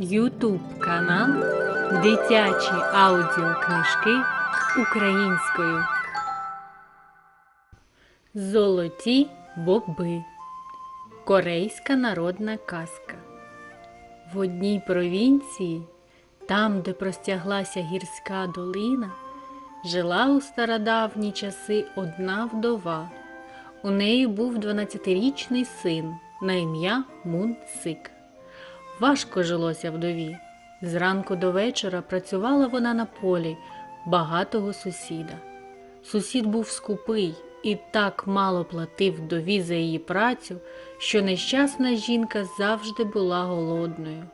Ютуб канал Дитячі аудіокнижки українською. Золоті боби. Корейська народна казка. В одній провінції, там, де простяглася гірська долина, жила у стародавні часи одна вдова. У неї був 12-річний син на ім'я Мун Сик. Важко жилося вдові. Зранку до вечора працювала вона на полі багатого сусіда. Сусід був скупий і так мало платив вдові за її працю, що нещасна жінка завжди була голодною.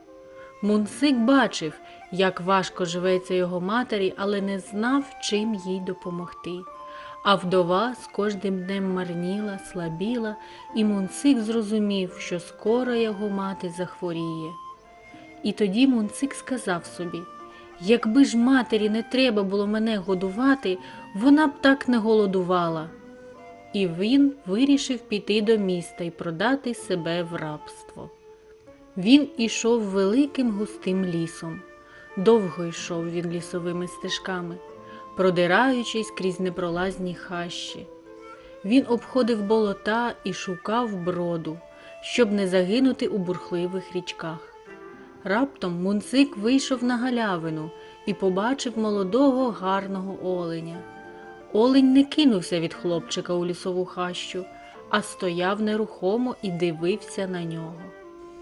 Мунсик бачив, як важко живеться його матері, але не знав, чим їй допомогти. А вдова з кожним днем марніла, слабіла, і Мунцик зрозумів, що скоро його мати захворіє. І тоді Мунцик сказав собі: якби ж матері не треба було мене годувати, вона б так не голодувала. І він вирішив піти до міста і продати себе в рабство. Він ішов великим густим лісом. Довго йшов він лісовими стежками, продираючись крізь непролазні хащі. Він обходив болота і шукав броду, щоб не загинути у бурхливих річках. Раптом Мунцик вийшов на галявину і побачив молодого гарного оленя. Олень не кинувся від хлопчика у лісову хащу, а стояв нерухомо і дивився на нього.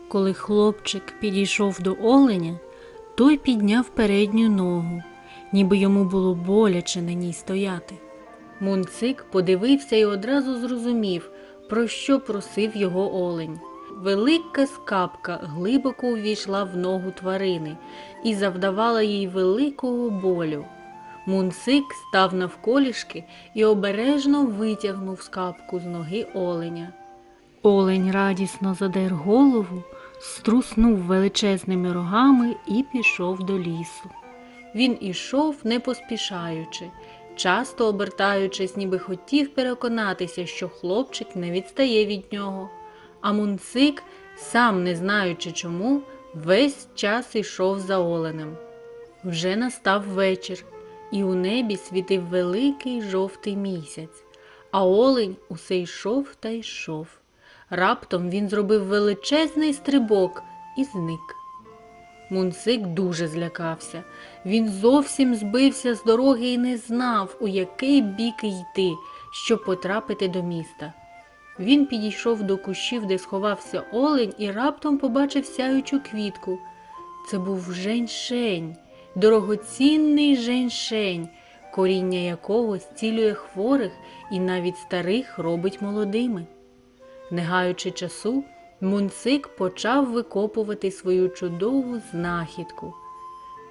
Коли хлопчик підійшов до оленя, той підняв передню ногу, ніби йому було боляче на ній стояти. Мунцик подивився і одразу зрозумів, про що просив його олень. Велика скапка глибоко увійшла в ногу тварини і завдавала їй великого болю. Мунсик став навколішки і обережно витягнув скапку з ноги оленя. Олень радісно задер голову, струснув величезними рогами і пішов до лісу. Він ішов, не поспішаючи, часто обертаючись, ніби хотів переконатися, що хлопчик не відстає від нього. А Мунцик, сам не знаючи чому, весь час йшов за оленем. Вже настав вечір, і у небі світив великий жовтий місяць, а олень усе йшов та йшов. Раптом він зробив величезний стрибок і зник. Мунцик дуже злякався. Він зовсім збився з дороги і не знав, у який бік йти, щоб потрапити до міста. Він підійшов до кущів, де сховався олень, і раптом побачив сяючу квітку. Це був женьшень, дорогоцінний женьшень, коріння якого зцілює хворих і навіть старих робить молодими. Не гаючи часу, Мунцик почав викопувати свою чудову знахідку.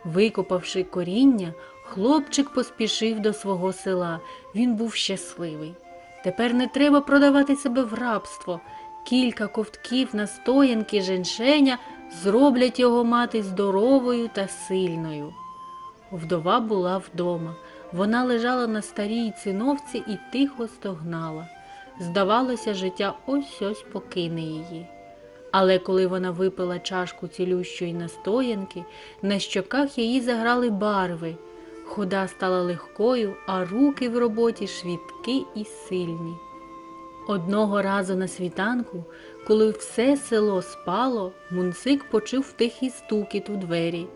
Викопавши коріння, хлопчик поспішив до свого села. Він був щасливий. Тепер не треба продавати себе в рабство. Кілька ковтків настоянки женшеня зроблять його мати здоровою та сильною. Вдова була вдома. Вона лежала на старій циновці і тихо стогнала. Здавалося, життя ось ось покине її. Але коли вона випила чашку цілющої настоянки, на щоках її заграли барви. Хода стала легкою, а руки в роботі швидкі і сильні. Одного разу на світанку, коли все село спало, Мунцик почув тихий стукіт у двері.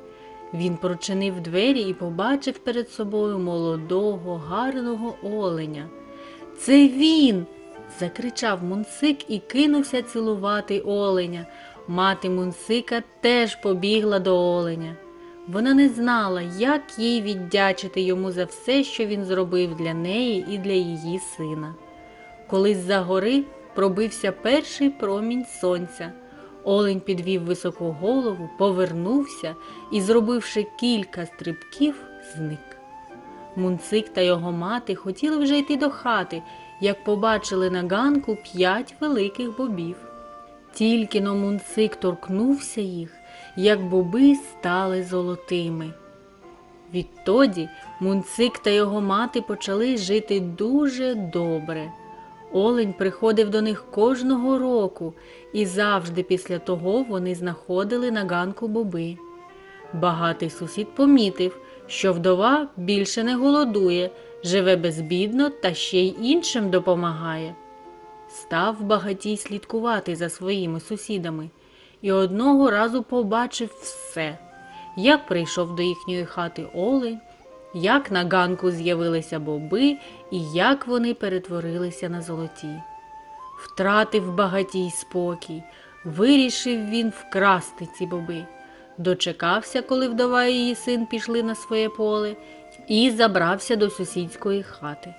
Він прочинив двері і побачив перед собою молодого, гарного оленя. Це він. Закричав Мунцик і кинувся цілувати оленя. Мати Мунцика теж побігла до оленя. Вона не знала, як їй віддячити йому за все, що він зробив для неї і для її сина. Коли з-за гори пробився перший промінь сонця, олень підвів високу голову, повернувся і, зробивши кілька стрибків, зник. Мунцик та його мати хотіли вже йти до хати, як побачили на ганку п'ять великих бобів. Тільки но Мунцик торкнувся їх, як боби стали золотими. Відтоді Мунцик та його мати почали жити дуже добре. Олень приходив до них кожного року, і завжди після того вони знаходили на ганку боби. Багатий сусід помітив, що вдова більше не голодує, живе безбідно та ще й іншим допомагає. Став багатій слідкувати за своїми сусідами і одного разу побачив все, як прийшов до їхньої хати олень, як на ганку з'явилися боби і як вони перетворилися на золоті. Втратив багатій спокій, вирішив він вкрасти ці боби. Дочекався, коли вдова і її син пішли на своє поле, і забрався до сусідської хати.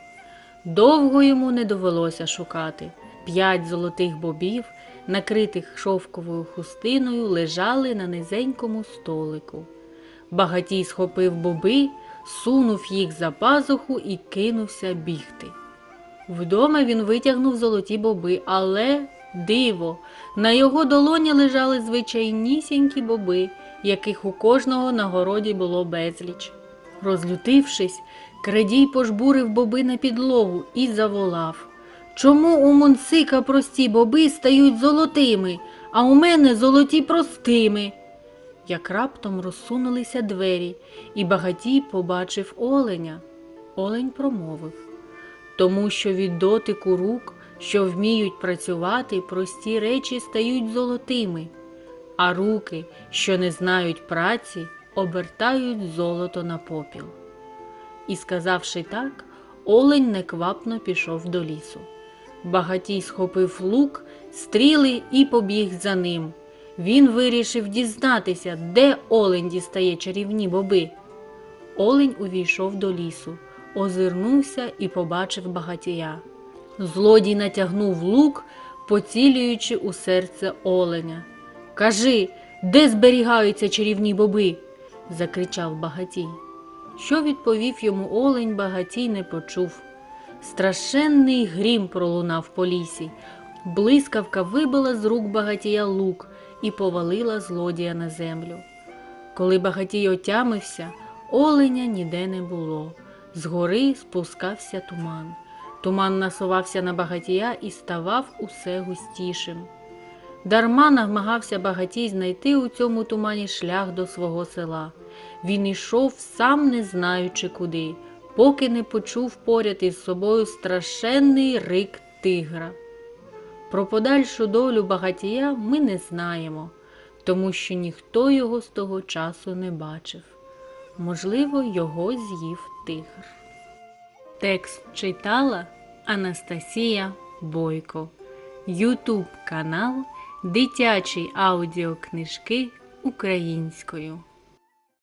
Довго йому не довелося шукати. П'ять золотих бобів, накритих шовковою хустиною, лежали на низенькому столику. Багатій схопив боби, сунув їх за пазуху і кинувся бігти. Вдома він витягнув золоті боби, але диво, на його долоні лежали звичайнісінькі боби, яких у кожного на городі було безліч. Розлютившись, крадій пожбурив боби на підлогу і заволав. Чому у Монсика прості боби стають золотими, а у мене золоті простими? Як раптом розсунулися двері, і багатій побачив оленя. Олень промовив тому що від дотику рук, що вміють працювати, прості речі стають золотими, а руки, що не знають праці, обертають золото на попіл. І, сказавши так, олень неквапно пішов до лісу. Багатій схопив лук, стріли і побіг за ним. Він вирішив дізнатися, де олень дістає чарівні боби. Олень увійшов до лісу, озирнувся і побачив багатія. Злодій натягнув лук, поцілюючи у серце оленя. Кажи, де зберігаються чарівні боби? Закричав багатій. Що відповів йому олень, багатій не почув. Страшенний грім пролунав по лісі. Блискавка вибила з рук багатія лук і повалила злодія на землю. Коли багатій отямився, оленя ніде не було. Згори спускався туман. Туман насувався на багатія і ставав усе густішим. Дарма намагався багатій знайти у цьому тумані шлях до свого села. Він ішов, сам не знаючи куди, поки не почув поряд із собою страшенний рик тигра. Про подальшу долю багатія ми не знаємо, тому що ніхто його з того часу не бачив. Можливо, його з'їв тигр. Текст читала Анастасія Бойко. Ютуб канал Дитячі аудіокнижки українською.